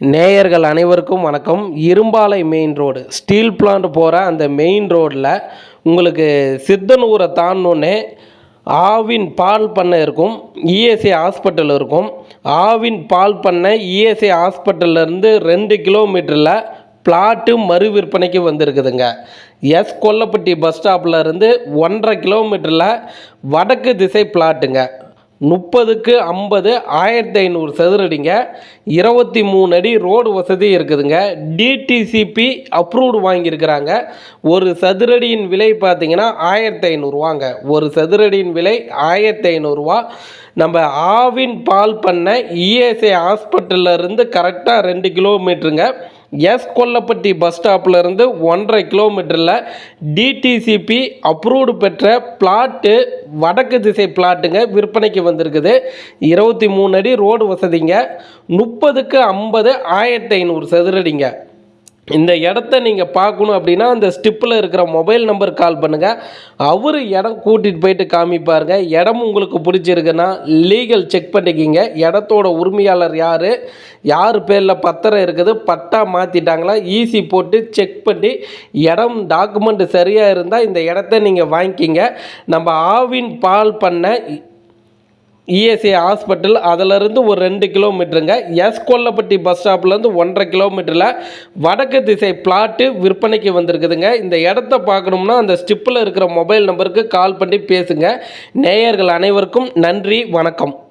நேயர்கள் அனைவருக்கும் வணக்கம். Irumbalai main road steel plant போகிற அந்த மெயின் ரோட்டில் உங்களுக்கு சித்தனூரை தாண்டினோடனே ஆவின் பால் பண்ணை இருக்கும் இஎஸ்ஐ ஹாஸ்பிட்டல் இருக்கும். ஆவின் பால் பண்ணை இஎஸ்ஐ ஹாஸ்பிட்டல்லேருந்து ரெண்டு கிலோமீட்டரில் பிளாட்டு மறு விற்பனைக்கு வந்திருக்குதுங்க. எஸ் கொல்லப்பட்டி பஸ் ஸ்டாப்பில் இருந்து ஒன்றரை கிலோமீட்டரில் வடக்கு திசை பிளாட்டுங்க முப்பதுக்கு ஐம்பது ஆயிரத்தி ஐநூறு சதுரடிங்க. இருபத்தி மூணு அடி ரோடு வசதி இருக்குதுங்க. டிடிசிபி அப்ரூவ்டு வாங்கியிருக்கிறாங்க. ஒரு சதுரடியின் விலை பார்த்தீங்கன்னா ஆயிரத்தி ஐநூறுவாங்க ஒரு சதுரடியின் விலை ஆயிரத்தி ஐநூறுரூவா நம்ம ஆவின் பால் பண்ண இஎஸ்ஐ ஹாஸ்பிட்டல்ல இருந்து கரெக்டாக ரெண்டு கிலோமீட்டருங்க எஸ் கொல்லப்பட்டி பஸ் ஸ்டாப்லேருந்து ஒன்றரை கிலோமீட்டரில் டிடிசிபி அப்ரூவ்டு பெற்ற பிளாட்டு வடக்கு திசை பிளாட்டுங்க விற்பனைக்கு வந்திருக்குது. இருபத்தி மூணு அடி ரோடு வசதிங்க. முப்பதுக்கு ஐம்பது ஆயிரத்தி ஐநூறு சதுரடிங்க. இந்த இடத்த நீங்கள் பார்க்கணும் அப்படின்னா அந்த ஸ்டிப்பில் இருக்கிற மொபைல் நம்பர் கால் பண்ணுங்கள் அவர் இடம் கூட்டிகிட்டு போயிட்டு காமிப்பாருங்க. இடம் உங்களுக்கு பிடிச்சிருக்குன்னா லீகல் செக் பண்ணிக்கிங்க. இடத்தோட உரிமையாளர் யார்? யார் பேரில் பத்திரம் இருக்குது? பட்டா மாற்றிட்டாங்களா ஈஸி போட்டு செக் பண்ணி இடம் டாக்குமெண்ட் சரியாக இருந்தால் இந்த இடத்த நீங்கள் வாங்கிக்கிங்க. நம்ம ஆவின் பால் பண்ண இஎஸ்ஐ ஹாஸ்பிட்டல் அதிலிருந்து ஒரு ரெண்டு கிலோமீட்டருங்க. எஸ் கொல்லப்பட்டி பஸ் ஸ்டாப்லேருந்து ஒன்றரை கிலோமீட்டரில் வடக்கு திசை பிளாட்டு விற்பனைக்கு வந்திருக்குதுங்க. இந்த இடத்த பார்க்கணும்னா அந்த ஸ்டிப்பில் இருக்கிற மொபைல் நம்பருக்கு கால் பண்ணி பேசுங்க. நேயர்கள் அனைவருக்கும் நன்றி வணக்கம்.